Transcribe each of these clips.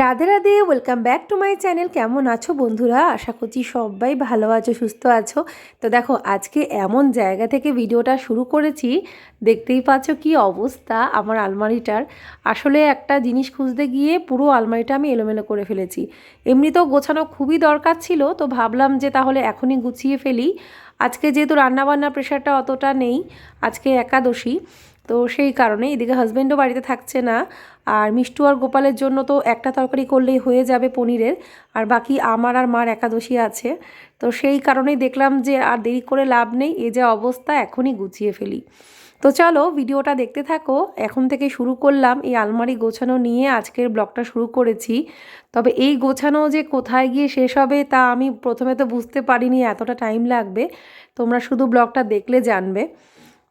Radhe Radhe welcome back to my channel কেমন আছো বন্ধুরা? আশা করছি সবাই ভালো আছো, সুস্থ আছো। তো দেখো, আজকে এমন জায়গা থেকে ভিডিওটা শুরু করেছি। দেখতেই পাচ্ছ কি অবস্থা আমার আলমারিটার। আসলে একটা জিনিস খুঁজতে গিয়ে পুরো আলমারিটা আমি এলোমেলো করে ফেলেছি। এমনিতেও গোছানো খুবই দরকার ছিল, তো ভাবলাম যে তাহলে এখনই গুছিয়ে ফেলি। আজকে যেহেতু রান্নাবান্নার প্রেশারটা অতটা নেই, আজকে একাদশী। তো সেই কারণে এদিকে হাজব্যান্ডও বাড়িতে থাকছে না। আর মিষ্টু আর গোপালের জন্য তো একটা তরকারি করলেই হয়ে যাবে পনিরের। আর বাকি আমার আর মার একাদশী আছে। তো সেই কারণেই দেখলাম যে আর দেরি করে লাভ নেই, এ যে অবস্থা, এখনই গুছিয়ে ফেলি। তো চলো ভিডিওটা দেখতে থাকো। এখন থেকে শুরু করলাম এই আলমারি গোছানো নিয়ে আজকের ব্লগটা শুরু করেছি। তবে এই গোছানো যে কোথায় গিয়ে শেষ হবে তা আমি প্রথমে তো বুঝতে পারিনি, এতটা টাইম লাগবে। তোমরা শুধু ব্লগটা দেখলে জানবে।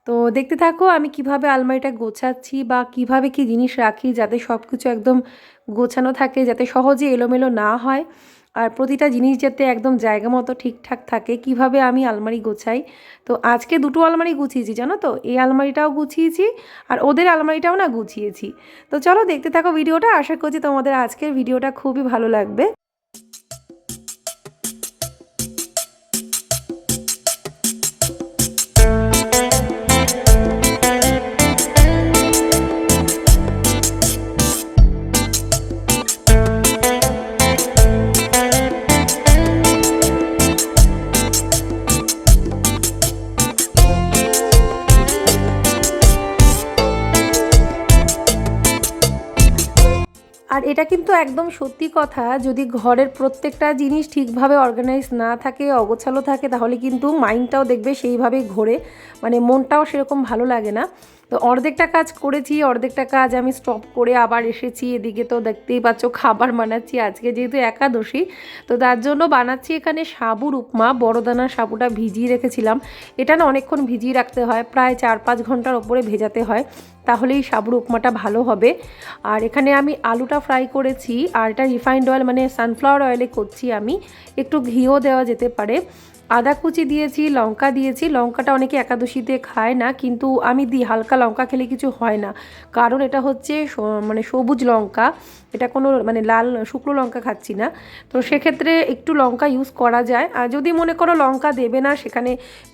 তো দেখতে থাকো আমি কীভাবে আলমারিটা গোছাচ্ছি বা কীভাবে কি জিনিস রাখি যাতে সব কিছু একদম গোছানো থাকে, যাতে সহজে এলোমেলো না হয়। আর প্রতিটা জিনিস যাতে একদম জায়গা মতো ঠিকঠাক থাকে, কীভাবে আমি আলমারি গোছাই। তো আজকে দুটো আলমারি গুছিয়েছি, জানো তো? এই আলমারিটাও গুছিয়েছি আর ওদের আলমারিটাও না গুছিয়েছি। তো চলো দেখতে থাকো ভিডিওটা, আশা করছি তোমাদের আজকের ভিডিওটা খুবই ভালো লাগবে। কিন্তু একদম সত্যি কথা, যদি ঘরের প্রত্যেকটা জিনিস ঠিকভাবে অর্গানাইজ না থাকে, অগোছালো থাকে, তাহলে কিন্তু মাইন্ডটাও দেখবে সেইভাবে ঘোরে। মানে মনটাও সেরকম ভালো লাগে না। তো অর্ধেকটা কাজ করেছি, অর্ধেকটা কাজ আমি স্টপ করে আবার এসেছি। এদিকে তো দেখতেই পাচ্ছ খাবার বানাচ্ছি, আজকে যেহেতু একাদশী, তো তার জন্য বানাচ্ছি এখানে সাবুর উপমা বড় দানার সাবুটা ভিজিয়ে রেখেছিলাম। এটা না অনেকক্ষণ ভিজিয়ে রাখতে হয়, প্রায় চার পাঁচ ঘণ্টার ওপরে ভেজাতে হয়, তাহলেই সাবুর উপমাটা ভালো হবে। আর এখানে আমি আলুটা ফ্রাই করেছি, আর এটা রিফাইন্ড অয়েল মানে সানফ্লাওয়ার অয়েলে করছি আমি, একটু ঘিও দেওয়া যেতে পারে। আদা কুচি দিয়েছি, লঙ্কা দিয়েছি। লঙ্কাটা অনেকে একাদশীতে খায় না, কিন্তু আমি দিই, হালকা লঙ্কা খেলে কিছু হয় না। কারণ এটা হচ্ছে মানে সবুজ লঙ্কা। এটা কোনো মানে লাল, শুকনো লঙ্কা খাচ্ছি না। তো সেক্ষেত্রে একটু লঙ্কা ইউজ করা যায়। আর যদি মনে করো লঙ্কা দেবে না, সেখানে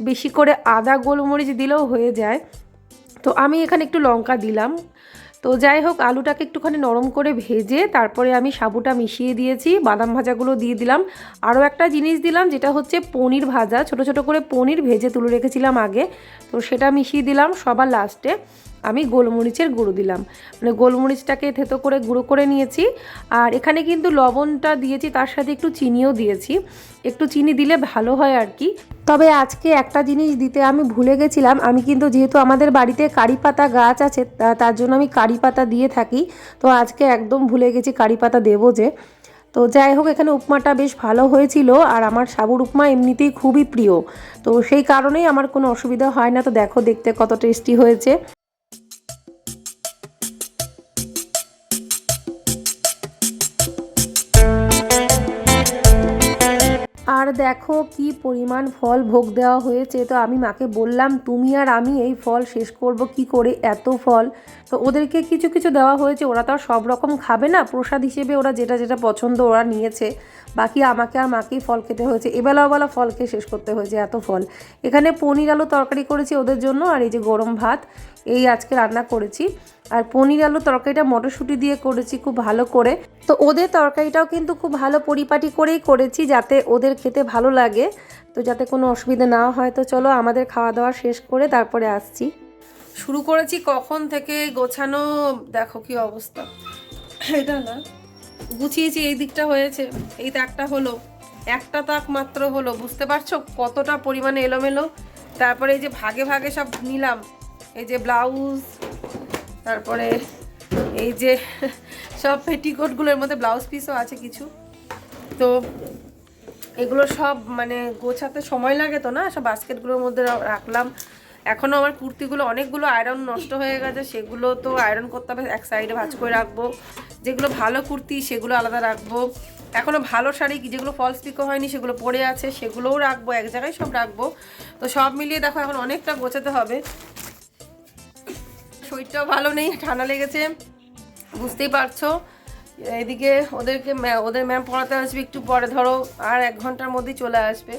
বেশি করে আদা, গোলমরিচ দিলেও হয়ে যায়। তো আমি এখানে একটু লঙ্কা দিলাম। তো যাই হোক, আলুটাকে একটুখানি নরম করে ভেজে তারপরে আমি সাবুটা মিশিয়ে দিয়েছি, বাদাম ভাজাগুলো দিয়ে দিলাম। আরও একটা জিনিস দিলাম, যেটা হচ্ছে পনির ভাজা। ছোট ছোট করে পনির ভেজে তুলে রেখেছিলাম আগে। তো সেটা মিশিয়ে দিলাম সবার লাস্টে। আমি গোলমরিচের গুঁড়ো দিলাম। মানে গোলমরিচটাকে থেতো করে, গুঁড়ো করে নিয়েছি। আর এখানে কিন্তু লবণটা দিয়েছি, তার সাথে একটু চিনিও দিয়েছি। একটু চিনি দিলে ভালো হয় আর কি। তবে আজকে একটা জিনিস দিতে আমি ভুলে গেছিলাম। আমি কিন্তু যেহেতু আমাদের বাড়িতে কারি পাতা গাছ আছে তার জন্য আমি কারি পাতা দিয়ে থাকি। তো আজকে একদম ভুলে গেছি কারি পাতা দেবো যে। তো যাই হোক, এখানে উপমাটা বেশ ভালো হয়েছিল আর আমার সাবুর উপমা এমনিতেই খুবই প্রিয়। তো সেই কারণেই আমার কোনো অসুবিধা হয় না। তো দেখো দেখতে কত টেস্টি হয়েছে। আর দেখো কি পরিমাণ ফল ভোগ দেওয়া হয়েছে। তো আমি মাকে বললাম, তুমি আর আমি এই ফল শেষ করব, কি করে এত ফল? তো ওদেরকে কিছু কিছু দেওয়া হয়েছে, ওরা তো আর সব রকম খাবে না। প্রসাদ হিসেবে ওরা যেটা যেটা পছন্দ ওরা নিয়েছে। বাকি আমাকে আর মাকেই ফল খেতে হয়েছে। এবেলা ওবেলা ফল খেয়ে শেষ করতে হয়েছে, এত ফল। এখানে পনির আলু তরকারি করেছি ওদের জন্য, আর এই যে গরম ভাত। এই আজকে রান্না করেছি। আর পনির আলু তরকারিটা মটরশুঁটি দিয়ে করেছি, খুব ভালো করে। তো ওদের তরকারিটাও কিন্তু খুব ভালো পরিপাটি করেই করেছি, যাতে ওদের খেতে ভালো লাগে। তো যাতে কোনো অসুবিধা না হয়, তো চলো আমাদের খাওয়া দাওয়া শেষ করে তারপরে আসছি। শুরু করেছি কখন থেকে গোছানো, দেখো কি অবস্থা। এটা না, গুছিয়েছি, এই দিকটা হয়েছে, এই তাকটা হলো। একটা তাক মাত্র হলো, বুঝতে পারছ কতটা পরিমাণে এলোমেলো? তারপরে এই যে ভাগে ভাগে সব নিলাম এই যে ব্লাউজ, তারপরে এই যে সব পেটিকোটগুলোর মধ্যে ব্লাউজ পিসও আছে কিছু। তো এগুলো সব মানে গোছাতে সময় লাগে তো না? সব বাস্কেটগুলোর মধ্যে রাখলাম। এখনও আমার কুর্তিগুলো অনেকগুলো আয়রন নষ্ট হয়ে গেছে, সেগুলো তো আয়রন করতে হবে, এক সাইডে ভাজ করে রাখব। যেগুলো ভালো কুর্তি, সেগুলো আলাদা রাখব। এখনও ভালো শাড়ি, যেগুলো ফলস পিকো হয়নি, সেগুলো পরে আছে, সেগুলোও রাখব, এক জায়গায় সব রাখব। তো সব মিলিয়ে দেখো এখন অনেকটা গোছাতে হবে। শরীরটাও ভালো নেই, ঠান্ডা লেগেছে, বুঝতেই পারছ। এদিকে ওদেরকে ওদের ম্যাম পড়াতে আসবে একটু পরে, ধরো আর এক ঘণ্টার মধ্যেই চলে আসবে।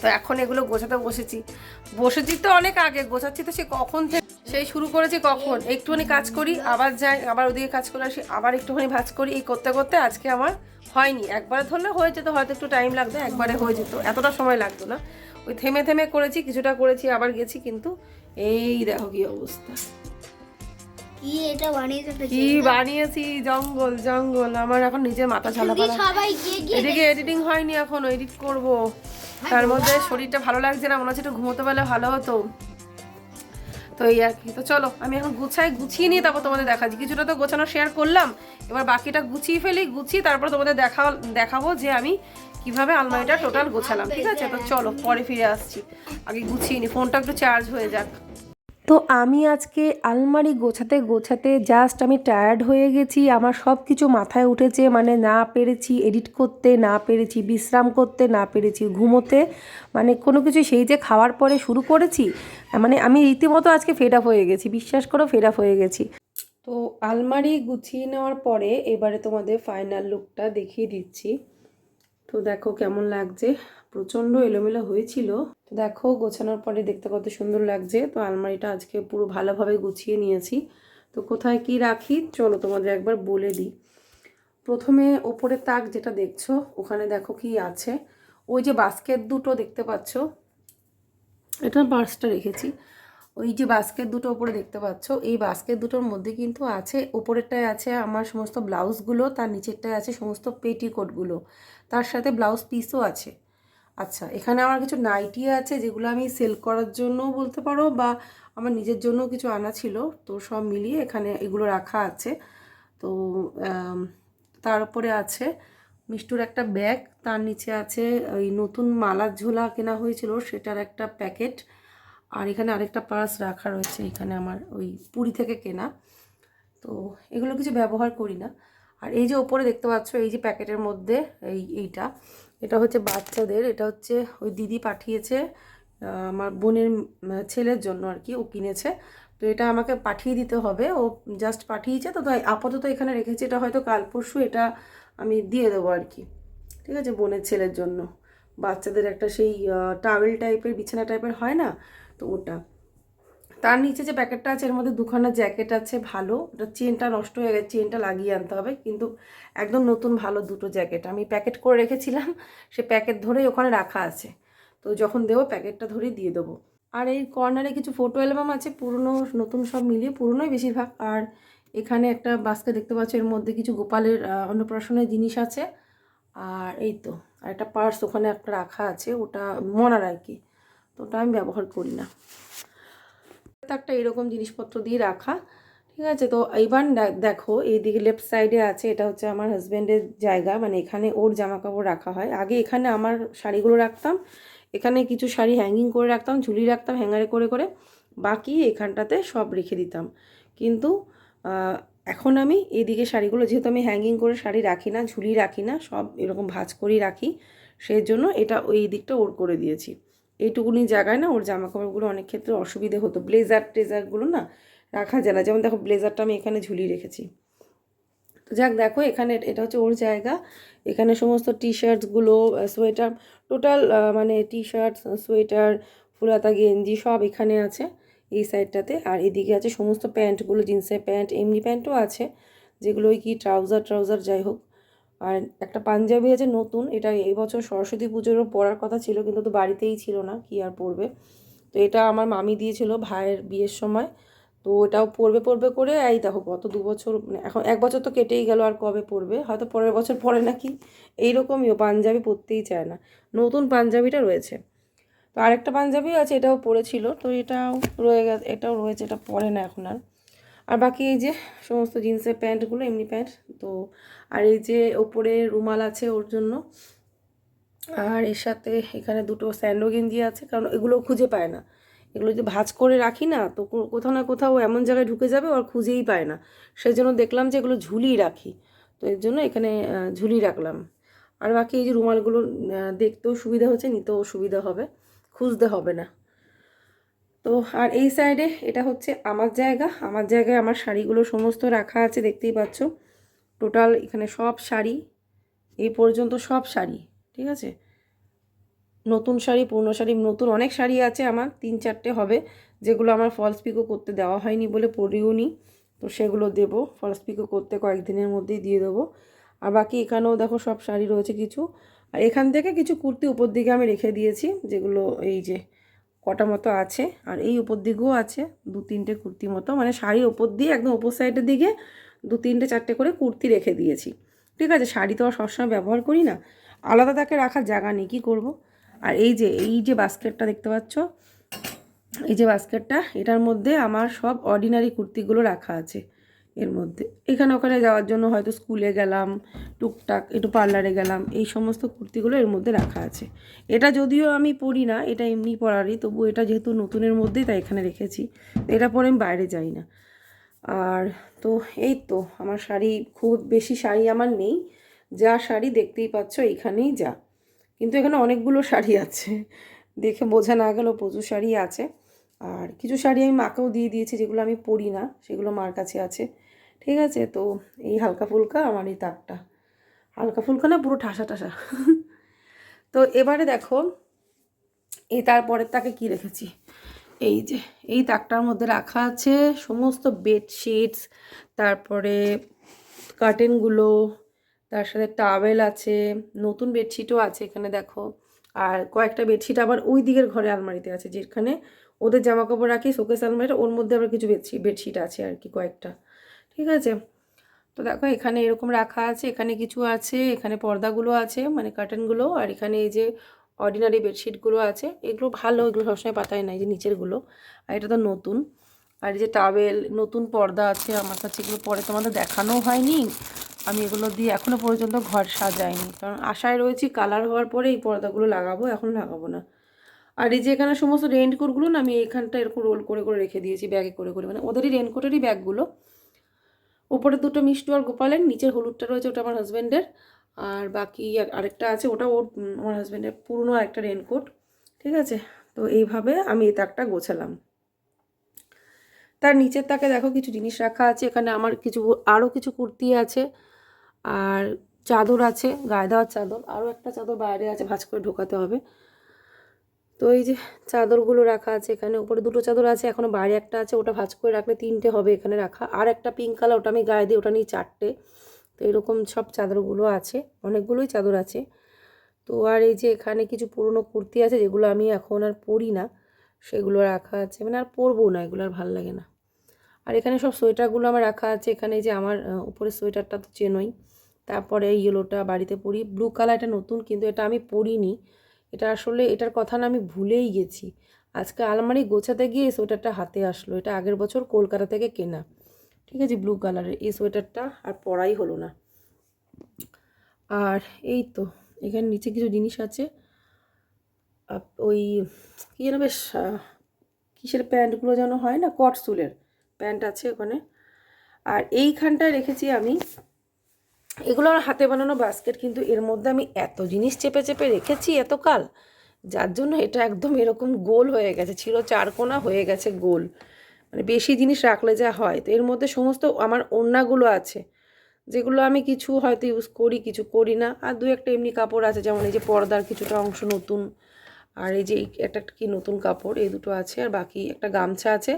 তো এখন এগুলো গোছাতে বসেছি। বসেছি তো অনেক আগে, গোছাচ্ছি তো সে কখন থেকে সেই শুরু করেছি কখন? একটুখানি কাজ করি, আবার যাই, আবার ওদিকে কাজ করে আসি, আবার একটুখানি ভাজ করি, এই করতে করতে আজকে আমার হয়নি। একবারে ধরলে হয়ে যেত, হয়তো একটু টাইম লাগতো, একবারে হয়ে যেত। এতটা সময় লাগতো না। ওই থেমে থেমে করেছি কিছুটা করেছি আবার গেছি কিন্তু এই দেখো কি অবস্থা। কি এটা বানিয়েছে কি বানিয়েছি? জঙ্গল জঙ্গল। আমার এখন নিজের মাথা ঝালা এদিকে এডিটিং হয়নি এখন এডিট করব। তার মধ্যে শরীরটা ভালো লাগছে না মনে হচ্ছে একটু ঘুমোতে পারলে ভালো হতো। তো এই আর কি। তো চলো আমি এখন গুছাই গুছিয়ে নিয়ে তারপর তোমাদের দেখাচ্ছি। কিছুটা তো গোছানো শেয়ার করলাম। এবার বাকিটা গুছিয়ে ফেলি গুছিয়ে তারপর তোমাদের দেখা দেখাবো যে আমি কীভাবে আলমারিটা টোটাল গোছালাম, ঠিক আছে? তো চলো, পরে ফিরে আসছি। আগে গুছিয়ে নি, ফোনটা একটু চার্জ হয়ে যাক। তো আমি আজকে আলমারি গোছাতে গোছাতে জাস্ট আমি টায়ার্ড হয়ে গেছি, আমার সব কিছু মাথায় উঠেছে মানে না পেরেছি এডিট করতে, না পেরেছি বিশ্রাম করতে, না পেরেছি ঘুমোতে মানে কোনো কিছু সেই যে খাওয়ার পরে শুরু করেছি মানে আমি রীতিমতো আজকে ফেড আপ হয়ে গেছি, বিশ্বাস করো ফেড আপ হয়ে গেছি। তো আলমারি গুছিয়ে নেওয়ার পরে এবারে তোমাদের ফাইনাল লুকটা দেখিয়ে দিচ্ছি। তো দেখো কেমন লাগছে? প্রচণ্ড এলোমেলো হয়েছিল। তো দেখো, গোছানোর পরে দেখতে কত সুন্দর লাগছে। তো আলমারিটা আজকে পুরো ভালোভাবে গুছিয়ে নিয়েছি। তো কোথায় কি রাখি? চলো তোমাদের একবার বলে দিই। প্রথমে ওপরে তাক যেটা দেখছ, ওখানে দেখো কি আছে। ওই যে বাস্কেট দুটো দেখতে পাচ্ছ। এটা পার্সটা রেখেছি। ওই যে বাস্কেট দুটো ওপরে দেখতে পাচ্ছ। এই বাস্কেট দুটোর মধ্যে কিন্তু আছে, ওপরেরটায় আছে আমার সমস্ত ব্লাউজগুলো, তার নিচেরটায় আছে সমস্ত পেটিকোটগুলো। তার সাথে ব্লাউজ পিসও আছে। আচ্ছা এখানে আমার কিছু নাইটি আছে যেগুলো আমি সেল করার জন্যও বলতে পারো বা আমার নিজের জন্যও কিছু আনা ছিল। তো সব মিলিয়ে এখানে এগুলো রাখা আছে। তো তার উপরে আছে মিষ্টুর একটা ব্যাগ তার নিচে আছে ওই নতুন মালার ঝোলা কেনা হয়েছিল, সেটার একটা প্যাকেট আর এখানে আরেকটা পার্স রাখা রয়েছে, এখানে আমার ওই পুরী থেকে কেনা। তো এগুলো কিছু ব্যবহার করি না। আর এই যে ওপরে দেখতে পাচ্ছ, এই যে প্যাকেটের মধ্যে এই এইটা, এটা হচ্ছে বাচ্চাদের, এটা হচ্ছে ওই দিদি পাঠিয়েছে আমার বোনের ছেলের জন্য আর কি, ও কিনেছে। তো এটা আমাকে পাঠিয়ে দিতে হবে, ও জাস্ট পাঠিয়েছে, তো তাই আপাতত এখানে রেখেছি, এটা হয়তো কাল পরশু এটা আমি দিয়ে দেবো আর কি। ঠিক আছে, বোনের ছেলের জন্য। বাচ্চাদের একটা সেই টাওয়েল টাইপের বিছানা টাইপের হয় না, তো ওটা। তার নিচে যে প্যাকেটটা আছে, এর মধ্যে দুখানা জ্যাকেট আছে, ভালো। ওটা চেনটা নষ্ট হয়ে গেছে, চেনটা লাগিয়ে আনতে হবে। কিন্তু একদম নতুন ভালো দুটো জ্যাকেট। আমি প্যাকেট করে রেখেছিলাম, সে প্যাকেট ধরেই ওখানে রাখা আছে। তো যখন দেবো, প্যাকেটটা ধরেই দিয়ে দেবো। আর এই কর্নারে কিছু ফটো অ্যালবাম আছে, পুরনো, নতুন সব মিলিয়ে, পুরনোই বেশিরভাগ। আর এখানে একটা বাস্কে দেখতে পাচ্ছ, এর মধ্যে কিছু গোপালের অন্নপ্রাশনের জিনিস আছে। আর এই তো, আর একটা পার্স ওখানে একটা রাখা আছে, ওটা মনার আর কি। তো ওটা আমি ব্যবহার করি না। একটা এরকম জিনিসপত্র দিয়ে রাখা, ঠিক আছে? তো এইবার দেখো এইদিকে লেফট সাইডে আছে, এটা হচ্ছে আমার হাজব্যান্ডের জায়গা মানে এখানে ওর জামা কাপড় রাখা হয়। আগে এখানে আমার শাড়িগুলো রাখতাম, এখানে কিছু শাড়ি হ্যাঙ্গিং করে রাখতাম, ঝুলি রাখতাম হ্যাঙ্গারে করে করে, বাকি এখানটাতে সব রেখে দিতাম। কিন্তু এখন আমি এদিকে শাড়িগুলো, যেহেতু আমি হ্যাঙ্গিং করে শাড়ি রাখি না, ঝুলি রাখি না, সব এরকম ভাঁজ করেই রাখি সেই জন্য এটা ওই দিকটা ওর করে দিয়েছি। এইটুকুনি জায়গায় না ওর জামা কাপড়গুলো অনেক ক্ষেত্রে অসুবিধে হতো। ব্লেজার ট্রেজারগুলো না রাখা যায় না। যেমন দেখো ব্লেজারটা আমি এখানে ঝুলিয়ে রেখেছি। তো যাক, দেখো, এখানে এটা হচ্ছে ওর জায়গা। এখানে সমস্ত টি শার্টসগুলো সোয়েটার টোটাল মানে টি শার্ট সোয়েটার ফুলাতা, গেঞ্জি সব এখানে আছে এই সাইডটাতে আর এদিকে আছে সমস্ত প্যান্টগুলো জিন্সের প্যান্ট, এমনি প্যান্টও আছে, যেগুলো ওই কি ট্রাউজার ট্রাউজার যাই হোক। আর একটা পাঞ্জাবি আছে নতুন, এটা এই বছর সরস্বতী পুজোরও পরার কথা ছিল, কিন্তু তো বাড়িতেই ছিল না, কি আর পরবে? তো এটা আমার মামি দিয়েছিল ভাইয়ের বিয়ের সময়, তো ওটাও পরবে পরবে করে, এই দেখো গত দু বছর মানে এখন এক বছর তো কেটেই গেল, আর কবে পরবে? হয়তো পরের বছর পরে নাকি এইরকমইও পাঞ্জাবি পরতেই চায় না। নতুন পাঞ্জাবিটা রয়েছে। তো আরেকটা পাঞ্জাবি আছে, এটাও পরেছিল, তো এটাও রয়ে গেছে, এটাও রয়েছে, এটা পরে না এখন আর। আর বাকি এই যে সমস্ত জিন্সের প্যান্টগুলো এমনি প্যান্ট তো আর এই যে ওপরে রুমাল আছে ওর জন্য। আর এর সাথে এখানে দুটো স্যান্ডো গেঞ্জি আছে কারণ এগুলো খুঁজে পায় না। এগুলো যদি ভাঁজ করে রাখি না তো কোথাও না কোথাও এমন জায়গায় ঢুকে যাবে আর খুঁজেই পায় না। সেই জন্য দেখলাম যে এগুলো ঝুলিয়ে রাখি। তো এর জন্য এখানে আহ, ঝুলি রাখলাম। আর বাকি এই যে রুমালগুলো দেখতেও সুবিধা হচ্ছে নিতেও সুবিধা হবে। খুঁজতে হবে না। তো আর এই সাইডে এটা হচ্ছে আমার জায়গা। আমার জায়গায় আমার শাড়িগুলো সমস্ত রাখা আছে, দেখতেই পাচ্ছ। টোটাল এখানে সব শাড়ি, এই পর্যন্ত সব শাড়ি, ঠিক আছে? নতুন শাড়ি, পুরনো শাড়ি, নতুন অনেক শাড়ি আছে আমার, তিন চারটে হবে, যেগুলো আমার ফলস পিকো করতে দেওয়া হয়নি বলে পরিও নি তো সেগুলো দেবো ফলস পিকো করতে কয়েকদিনের মধ্যেই দিয়ে দেবো। আর বাকি এখানেও দেখো সব শাড়ি রয়েছে কিছু। আর এখান থেকে কিছু কুর্তি উপর দিকে আমি রেখে দিয়েছি, যেগুলো এই যে কটা মতো আছে, আর এই উপর দিকেও আছে, দু তিনটে কুর্তি মতো মানে শাড়ির ওপর দিয়ে একদম ওপর সাইডের দিকে দু তিনটে চারটে করে কুর্তি রেখে দিয়েছি। ঠিক আছে, শাড়ি তো আর সবসময় ব্যবহার করি না, আলাদা তাকে রাখার জায়গা নেই, কী করব? আর এই যে এই যে বাস্কেটটা দেখতে পাচ্ছ, এই যে বাস্কেটটা, এটার মধ্যে আমার সব অর্ডিনারি কুর্তিগুলো রাখা আছে। এর মধ্যে। এখানে ওখানে যাওয়ার জন্য হয়তো স্কুলে গেলাম, টুকটাক একটু পার্লারে গেলাম, এই সমস্ত কুর্তিগুলো এর মধ্যে রাখা আছে। এটা যদিও আমি পরি না, এটা এমনি পরারই তবু এটা যেহেতু নতুনের মধ্যেই তাই এখানে রেখেছি এটা পরে আমি বাইরে যাই না। আর তো এই তো, আমার শাড়ি, খুব বেশি শাড়ি আমার নেই, যা শাড়ি দেখতেই পাচ্ছ এইখানেই যা। কিন্তু এখানে অনেকগুলো শাড়ি আছে, দেখে বোঝা না গেলেও প্রচুর শাড়ি আছে। আর কিছু শাড়ি আমি মাকেও দিয়ে দিয়েছি, যেগুলো আমি পরি না, সেগুলো মার কাছে আছে। ঠিক আছে, তো এই হালকা ফুলকা আমার এই তাকটা হালকা ফুলকা না, পুরো ঠাসা ঠাসা। তো এবারে দেখো এই তারপরের তাকে কি রেখেছি? এই যে, এই তাকটার মধ্যে রাখা আছে সমস্ত বেডশিটস, তারপরে কার্টেনগুলো, তার সাথে টাওয়েল আছে, নতুন বেডশিটও আছে এখানে দেখো। আর কয়েকটা বেডশিট আবার ওই দিকের ঘরে আলমারিতে আছে, যেখানে ওদের জামা কাপড় রাখি শোকেস আলমারিটা ওর মধ্যে আবার কিছু বেডশিট বেডশিট আছে আর কি, কয়েকটা। ঠিক আছে? তো দেখো, এখানে এরকম রাখা আছে, এখানে কিছু আছে, এখানে পর্দাগুলো আছে মানে কার্টেনগুলো আর এখানে এই যে অর্ডিনারি বেডশিটগুলো আছে, এগুলো ভালো, এগুলো সবসময় পাতায় না এই যে নিচেরগুলো। আর এটা তো নতুন। আর এই যে টাওয়েল নতুন পর্দা আছে আমার কাছে, এগুলো পরে তোমাদের দেখানো হয়নি। আমি এগুলো দিয়ে এখনও পর্যন্ত ঘর সাজাইনি। কারণ আশায় রয়েছি কালার হওয়ার পরে এই পর্দাগুলো লাগাবো, এখন লাগাবো না। আর এই যে এখানে সমস্ত রেনকোটগুলো না, আমি এইখানটা এরকম রোল করে করে রেখে দিয়েছি ব্যাগে করে করে। মানে ওদেরই রেনকোটেরই ব্যাগগুলো উপরে দুটো মিষ্টি আর গোপালের, নিচের হলুদটা রয়েছে, ওটা আমার হাজব্যান্ডের আর বাকি আর- আরেকটা আছে, ওটা ওর আমার হাজব্যান্ডের পুরনো একটা রেনকোট ঠিক আছে? তো এইভাবে আমি এই তাকটা গোছালাম। তার নিচের তাকে দেখো কিছু জিনিস রাখা আছে, এখানে আমার কিছু আরও কিছু কুর্তি আছে, আর চাদর আছে, গায়ে দেওয়ার চাদর আরও একটা চাদর বাইরে আছে, ভাঁজ করে ঢোকাতে হবে। তো এই যে চাদরগুলো রাখা আছে এখানে, উপরে দুটো চাদর আছে এখনও বাইরে একটা আছে, ওটা ভাঁজ করে রাখলে তিনটে হবে এখানে রাখা। আর একটা পিঙ্ক কালার ওটা আমি গায়ে দিই ওটা নিয়ে চারটে। তো এরকম সব চাদরগুলো আছে, অনেকগুলোই চাদর আছে। তো আর এই যে এখানে কিছু পুরনো কুর্তি আছে, যেগুলো আমি এখন আর পরি না, সেগুলো রাখা আছে। মানে আর পরবো না, এগুলো আর ভালো লাগে না। আর এখানে সব সোয়েটারগুলো আমার রাখা আছে, এখানে যে আমার উপরে সোয়েটারটা তো চেনই। তারপরে ইয়েলোটা বাড়িতে পরি। ব্লু কালারটা নতুন, কিন্তু এটা আমি পরিনি। এটা আসলে এটার কথা না আমি ভুলেই গেছি। আজকে আলমারি গোছাতে গিয়ে সোয়েটারটা হাতে আসলো। এটা আগের বছর কলকাতা থেকে কেনা। ঠিক আছে ব্লু কালারের এই সোয়েটারটা আর পরাই হলো না। আর এই তো, এখানে নিচে কিছু জিনিস আছে। ওই কী যেন বেশ কিসের প্যান্টগুলো যেন হয় না কট সুলের প্যান্ট আছে ওখানে। আর এইখানটায় রেখেছি আমি এগুলো আমার হাতে বানানো বাস্কেট কিন্তু এর মধ্যে আমি এত জিনিস চেপে চেপে রেখেছি এত কাল যার জন্য এটা একদম এরকম গোল হয়ে গেছে, ছিল চারকোনা হয়ে গেছে গোল। মানে বেশি জিনিস রাখলে যা হয়, তো এর মধ্যে সমস্ত আমার ওড়নাগুলো আছে, যেগুলো আমি কিছু হয়তো ইউজ করি, কিছু করি না। আর দু একটা এমনি কাপড় আছে, যেমন এই যে পর্দার কিছুটা অংশ নতুন, আর এই যে একটা কি নতুন কাপড়, এই দুটো আছে, আর বাকি একটা গামছা আছে।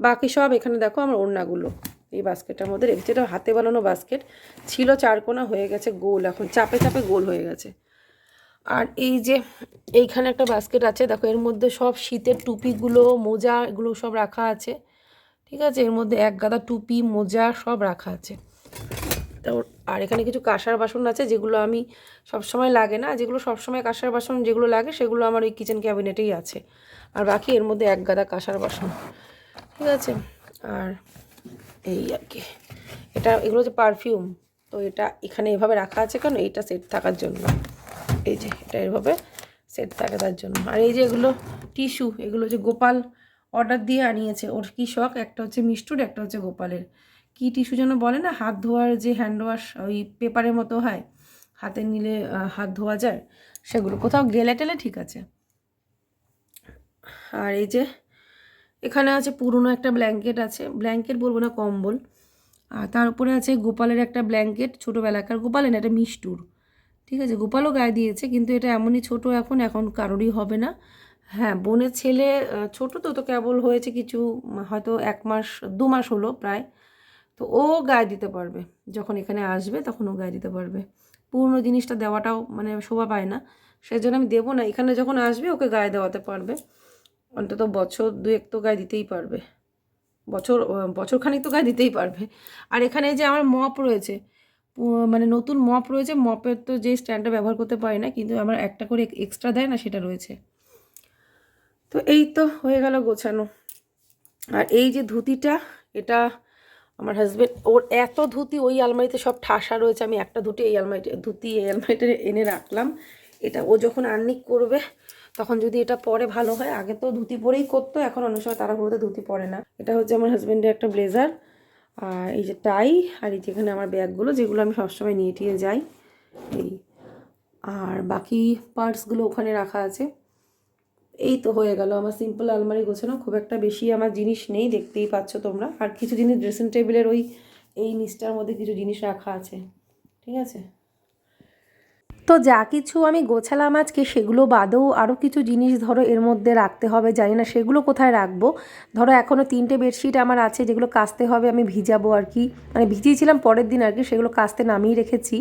বাকি সব এখানে দেখো আমার ওড়নাগুলো। এই বাস্কেটটার মধ্যে। রেখেছি এটা হাতে বানানো বাস্কেট। ছিল চারকোনা, হয়ে গেছে গোল। এখন চাপে চাপে গোল হয়ে গেছে। আর এই যে এইখানে একটা বাস্কেট আছে, দেখো এর মধ্যে সব শীতের টুপিগুলো, মোজা, এগুলো সব রাখা আছে। ঠিক আছে? এর মধ্যে এক গাদা টুপি, মোজা সব রাখা আছে। তারপর আর এখানে কিছু কাঁসার বাসন আছে, যেগুলো আমি সব সময় লাগে না। যেগুলো সব সময় কাঁসার বাসন যেগুলো লাগে, সেগুলো আমার ওই কিচেন ক্যাবিনেটেই আছে। আর বাকি এর মধ্যে এক গাদা কাঁসার বাসন। ঠিক আছে? আর এই আর কি। এটা, এগুলো হচ্ছে পারফিউম তো এটা এখানে এভাবে রাখা আছে কেন? এইটা সেট থাকার জন্য। এই যে, এটা এভাবে সেট থাকে তার জন্য। আর এই যে এগুলো টিস্যু এগুলো যে গোপাল অর্ডার দিয়ে আনিয়েছে। ওর কি শখ? একটা হচ্ছে মিষ্টুর, একটা হচ্ছে গোপালের। কি টিস্যু যেন বলে না? হাত ধোয়ার যে হ্যান্ড ওয়াশ ওই পেপারের মতো হয়। হাতে নিলে হাত ধোয়া যায়, সেগুলো। কোথাও গেলে টেলে ঠিক আছে। আর এই যে এখানে আছে পুরনো একটা ব্ল্যাঙ্কেট আছে। ব্ল্যাঙ্কেট বলব না, কম্বল। আর তার উপরে আছে গোপালের একটা ব্ল্যাঙ্কেট ছোটোবেলাকার গোপালের না এটা মিষ্টুর। ঠিক আছে, গোপালও গায়ে দিয়েছে, কিন্তু এটা এমনই ছোট এখন এখন কারোরই হবে না। হ্যাঁ বোনের ছেলে ছোট তো তো কেবল হয়েছে কিছু, হয়তো এক মাস, দু মাস হলো প্রায়। তো ও গায়ে দিতে পারবে। যখন এখানে আসবে, তখন ও গায়ে দিতে পারবে। পুরনো জিনিসটা দেওয়াটাও মানে শোভা পায় না। সেজন্য আমি দেবো না, এখানে যখন আসবে, ওকে গায়ে দেওয়াতে পারবে। অন্তত বছর দু এক তো গায়ে দিতেই পারবে। বছর বছরখানিক তো গায়ে দিতেই পারবে। আর এখানে যে আমার মপ রয়েছে মানে নতুন মপ রয়েছে, মপের তো যে স্ট্যান্ডটা ব্যবহার করতে পারি না, কিন্তু আমার একটা করে এক্সট্রা দেয় না, সেটা রয়েছে। তো এই তো হয়ে গেল গোছানো। আর এই যে ধুতিটা, এটা আমার হাজবেন্ড ওর এত ধুতি ওই আলমারিতে সব ঠাসা রয়েছে, আমি একটা ধুতি এই আলমারিতে, ধুতি এই আলমারিতে এনে রাখলাম। এটা ও যখন আর্নিক করবে তখন যদি এটা পরে ভালো হয়, আগে তো ধুতি পরেই করতো, এখন অনেক সময় তারা তাড়াহুড়োতে ধুতি পরে না। এটা হচ্ছে আমার হাজব্যান্ডের একটা ব্লেজার আর এই যে টাই আর এই যেখানে আমার ব্যাগগুলো, যেগুলো আমি সবসময় নিয়ে টিয়ে যাই। এই, আর বাকি পার্টসগুলো ওখানে রাখা আছে। এই তো হয়ে গেল, আমার সিম্পল আলমারি গোছানো। খুব একটা বেশি আমার জিনিস নেই, দেখতেই পাচ্ছ তোমরা। আর কিছু জিনিস ড্রেসিং টেবিলের ওই, এই নিচটার মধ্যে কিছু জিনিস রাখা আছে। ঠিক আছে? তো যা কিছু আমি গোছালাম আজকে, সেগুলো বাদেও আরও কিছু জিনিস ধরো এর মধ্যে রাখতে হবে, জানি না সেগুলো কোথায় রাখব। ধরো এখনও তিনটে বেডশিট আমার আছে যেগুলো কাচতে হবে, আমি ভিজাবো আর কি। মানে ভিজিয়েছিলাম পরের দিন আর কি, সেগুলো কাচতে নামিয়ে রেখেছি।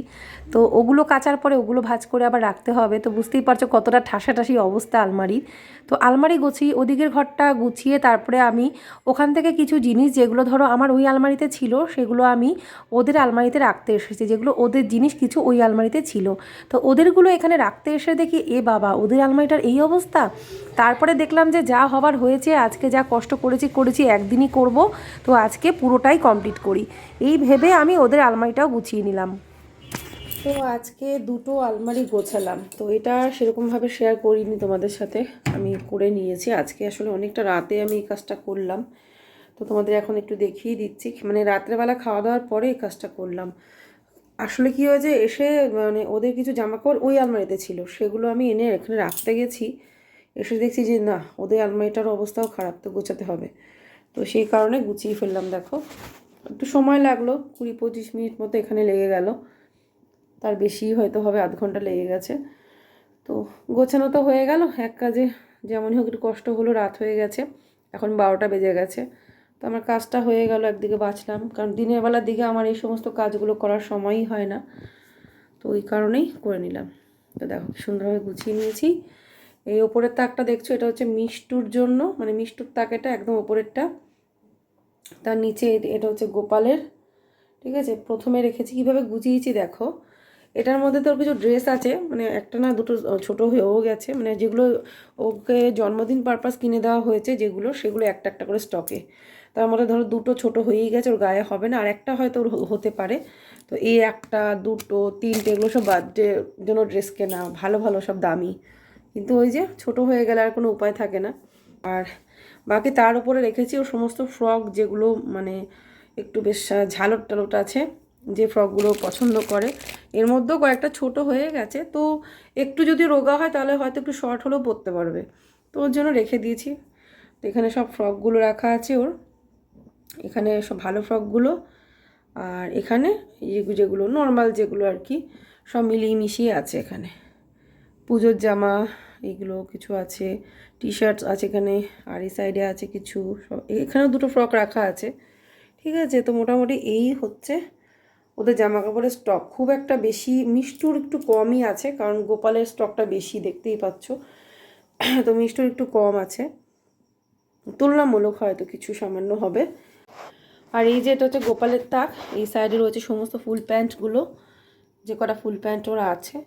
তো ওগুলো কাচার পরে ওগুলো ভাজ করে আবার রাখতে হবে। তো বুঝতেই পারছ কতটা ঠাসাঠাসি অবস্থা আলমারির তো আলমারি গুছিয়ে ওদিকের ঘরটা গুছিয়ে তারপরে আমি ওখান থেকে কিছু জিনিস যেগুলো ধরো আমার ওই আলমারিতে ছিল, সেগুলো আমি ওদের আলমারিতে রাখতে এসেছি। যেগুলো ওদের জিনিস কিছু ওই আলমারিতে ছিল। তো ওদেরগুলো এখানে রাখতে এসে দেখি, এ বাবা, ওদের আলমারিটার এই অবস্থা? তারপরে দেখলাম যে যা হবার হয়েছে, আজকে যা কষ্ট করেছি করেছি, একদিনই করব, তো আজকে পুরোটাই কমপ্লিট করি। এই ভেবে আমি ওদের আলমারিটাও গুছিয়ে নিলাম। তো আজকে দুটো আলমারি গোছালাম। তো এটা সেরকমভাবে শেয়ার করিনি তোমাদের সাথে। আমি করে নিয়েছি। আজকে আসলে অনেকটা রাতে আমি এই কাজটা করলাম। তো তোমাদের এখন একটু দেখিয়ে দিচ্ছি। মানে রাত্রেবেলা খাওয়া দাওয়ার পরে এই কাজটা করলাম। আসলে কি হয়েছে এসে মানে ওদের কিছু জামা কাপড় ওই আলমারিতে ছিল, সেগুলো আমি এনে এখানে রাখতে গেছি। এসে দেখছি যে না, ওদের আলমারিটার অবস্থাও খারাপ, তো গোছাতে হবে। তো সেই কারণে গুছিয়ে ফেললাম, দেখো। একটু সময় লাগল, কুড়ি পঁচিশ মিনিট মতো এখানে লেগে গেল। তার বেশি হয়তো হবে, আধ ঘণ্টা লেগে গেছে। তো গোছানো তো হয়ে গেল, এক কাজে। যেমনই হোক, একটু কষ্ট হলো, রাত হয়ে গেছে। এখন বারোটা বেজে গেছে। তো আমার কাজটা হয়ে গেল, একদিকে বাঁচলাম। কারণ দিনের বেলার দিকে আমার এই সমস্ত কাজগুলো করার সময়ই হয় না। তো ওই কারণেই করে নিলাম। তো দেখো সুন্দরভাবে গুছিয়ে নিয়েছি। এই ওপরের তাকটা দেখছ, এটা হচ্ছে মিষ্টুর জন্য। মানে মিষ্টুর তাক এটা একদম ওপরেরটা। তার নিচে এটা হচ্ছে গোপালের। ঠিক আছে? প্রথমে রেখেছি। কীভাবে গুছিয়েছি দেখো, এটার মধ্যে তোর কিছু ড্রেস আছে। মানে একটা না দুটো ছোট হয়েও গেছে। মানে যেগুলো ওকে জন্মদিন পারপাস কিনে দেওয়া হয়েছে, যেগুলো সেগুলো একটা একটা করে স্টকে তার মধ্যে ধরো দুটো ছোট হয়েই গেছে, ওর গায়ে হবে না, আর একটা হয়তো ওর হতে পারে। তো এই একটা, দুটো, তিনটে, এগুলো সব বার্থডে জন্য ড্রেস কেনা, ভালো ভালো, সব দামি। কিন্তু ওই যে ছোট হয়ে গেলে আর কোনো উপায় থাকে না। আর বাকি তার উপরে রেখেছি, ওর সমস্ত ফ্রক যেগুলো মানে একটু বেশ ঝালট টালট আছে, যে ফ্রকগুলো পছন্দ করে। এর মধ্যেও কয়েকটা ছোট হয়ে গেছে, তো একটু যদি রোগা হয় তাহলে হয়তো একটু শর্ট হলেও পরতে পারবে। তো ওর জন্য রেখে দিয়েছি। তো এখানে সব ফ্রকগুলো রাখা আছে ওর। এখানে সব ভালো ফ্রকগুলো আর এখানে যেগুলো নর্মাল যেগুলো আর কি, সব মিলিয়ে মিশিয়ে আছে এখানে। পুজোর জামা, এগুলো কিছু আছে টি শার্টস আছে এখানে, আর এই সাইডে আছে কিছু সব, এখানেও দুটো ফ্রক রাখা আছে। ঠিক আছে, তো মোটামুটি এই হচ্ছে ওদের জামা কাপড়ের স্টক খুব একটা বেশি, মিষ্টুর একটু কমই আছে, কারণ গোপালের স্টকটা বেশি দেখতেই পাচ্ছ। তো মিষ্টুর একটু কম আছে। তুলনামূলক হয়তো কিছু সামান্য হবে। আর এই যে এটা হচ্ছে গোপালের তাক, এই সাইডে রয়েছে সমস্ত ফুল প্যান্টগুলো যে কটা ফুল প্যান্ট ওরা আছে।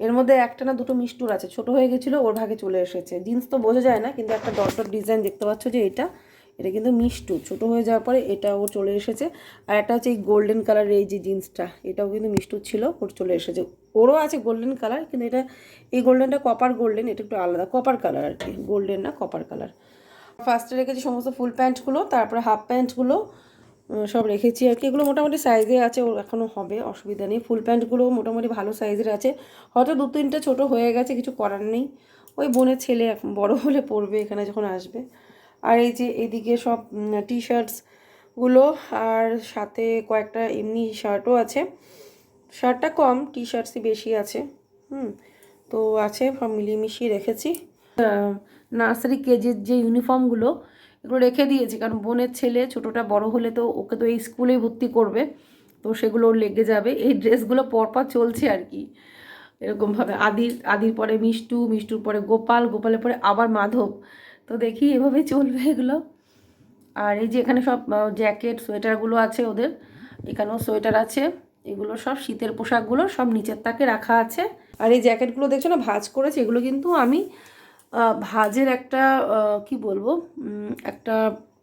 এর মধ্যে একটা না দুটো মিষ্টুর আছে, ছোট হয়ে গেছিল, ওর ভাগে চলে এসেছে। জিন্স তো বোঝা যায় না, কিন্তু একটা ডট ডট ডিজাইন দেখতে পাচ্ছ যে এটা এটা কিন্তু মিষ্টু। ছোট হয়ে যাওয়ার পরে এটা ওর চলে এসেছে। আর একটা হচ্ছে এই গোল্ডেন কালারের এই যে জিন্সটা এটাও কিন্তু মিষ্টুর ছিল, ওর চলে এসেছে। ওরও আছে গোল্ডেন কালার কিন্তু এটা, এই গোল্ডেনটা কপার গোল্ডেন এটা একটু আলাদা কপার কালার আর কি। গোল্ডেন না কপার কালার ফার্স্টে রেখেছি সমস্ত ফুল প্যান্টগুলো তারপরে হাফ প্যান্টগুলো সব রেখেছি আর কি। এগুলো মোটামুটি সাইজে আছে ওর এখনও হবে, অসুবিধা নেই। ফুল প্যান্টগুলো মোটামুটি ভালো সাইজের আছে। হয়তো দু তিনটে ছোটো হয়ে গেছে, কিছু করার নেই। ওই বোনের ছেলে এখন বড় হলে পড়বে এখানে যখন আসবে। আর এই যে এদিকে সব টি শার্টসগুলো আর সাথে কয়েকটা এমনি শার্টও আছে। শার্টটা কম টি শার্টসই বেশি আছে। হুম, তো আছে, সব মিলিয়ে মিশিয়ে রেখেছি। নার্সারি কেজির যে ইউনিফর্মগুলো এগুলো রেখে দিয়েছি, কারণ বোনের ছেলে ছোটোটা বড় হলে তো ওকে তো এই স্কুলেই ভর্তি করবে, তো সেগুলো লেগে যাবে। এই ড্রেসগুলো পরপর চলছে আর কি। এরকমভাবে আদির আদির পরে মিষ্টু, মিষ্টুর পরে গোপাল, গোপালের পরে আবার মাধব। তো দেখি এভাবেই চলবে এগুলো। আর এই যে এখানে সব জ্যাকেট, সোয়েটারগুলো আছে ওদের। এখানেও সোয়েটার আছে। এগুলো সব শীতের পোশাকগুলো সব নিচের তাকে রাখা আছে। আর এই জ্যাকেটগুলো দেখছ না, ভাজ করেছে, এগুলো কিন্তু আমি ভাঁজের একটা কি বলব একটা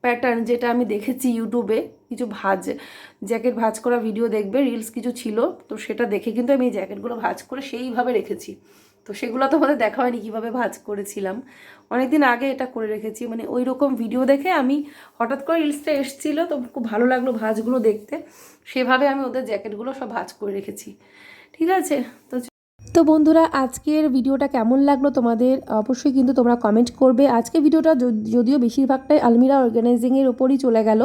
প্যাটার্ন যেটা আমি দেখেছি ইউটিউবে কিছু ভাজ জ্যাকেট ভাজ করা ভিডিও দেখবে রিলস কিছু ছিল, তো সেটা দেখে কিন্তু আমি এই জ্যাকেটগুলো ভাজ করে সেইভাবে রেখেছি। তো সেগুলো তোমাদের দেখা হয়নি, কীভাবে ভাজ করেছিলাম। অনেকদিন আগে এটা করে রেখেছি মানে ওই রকম ভিডিও দেখে আমি হঠাৎ করে রিলসটা এসেছিল, তো খুব ভালো লাগল ভাজগুলো দেখতে। সেভাবে আমি ওদের জ্যাকেটগুলো সব ভাজ করে রেখেছি। ঠিক আছে, তো তো বন্ধুরা, আজকের ভিডিওটা কেমন লাগল তোমাদের? অবশ্যই কিন্তু তোমরা কমেন্ট করবে। আজকে ভিডিওটা যদিও বেশিরভাগটাই আলমিরা অর্গানাইজিংয়ের ওপরই চলে গেল।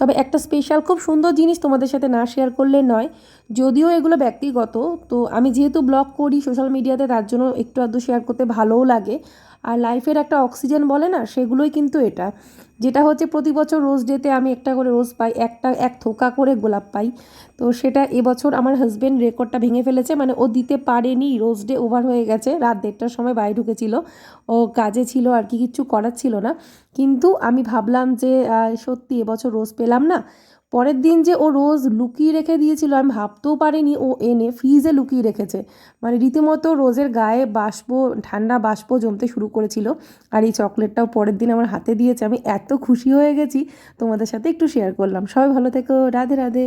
তবে একটা স্পেশাল খুব সুন্দর জিনিস তোমাদের সাথে না শেয়ার করলে নয়। যদিও এগুলো ব্যক্তিগত, তো আমি যেহেতু ব্লগ করি সোশ্যাল মিডিয়াতে তার জন্য একটু আধটু শেয়ার করতে ভালোও লাগে। আর লাইফের একটা অক্সিজেন বলে না, সেগুলোই কিন্তু এটা। যেটা হচ্ছে প্রতি বছর রোজ ডেতে আমি একটা করে রোজ পাই, একটা, এক থোকা করে গোলাপ পাই। তো সেটা এবছর আমার হাজব্যান্ড রেকর্ডটা ভেঙে ফেলেছে মানে ও দিতে পারেনি, রোজ ডে ওভার হয়ে গেছে, রাত দেড়টার সময় বাইরে ঢুকেছিল। ও কাজে ছিল আর কি কিচ্ছু করার ছিল না। কিন্তু আমি ভাবলাম যে সত্যি এবছর রোজ পেলাম না। পরের দিন যে ও রোজ লুকিয়ে রেখে দিয়েছিল, আমি ভাবতেও পারিনি ও এনে ফ্রিজে লুকিয়ে রেখেছে। মানে রীতিমতো রোজের গায়ে বাষ্প, ঠান্ডা বাষ্প জমতে শুরু করেছিল আর এই চকলেটটাও পরের দিন আমার হাতে দিয়েছে। আমি এত খুশি হয়ে গেছি। তোমাদের সাথে একটু শেয়ার করলাম। সবাই ভালো থেকো। রাধে রাধে।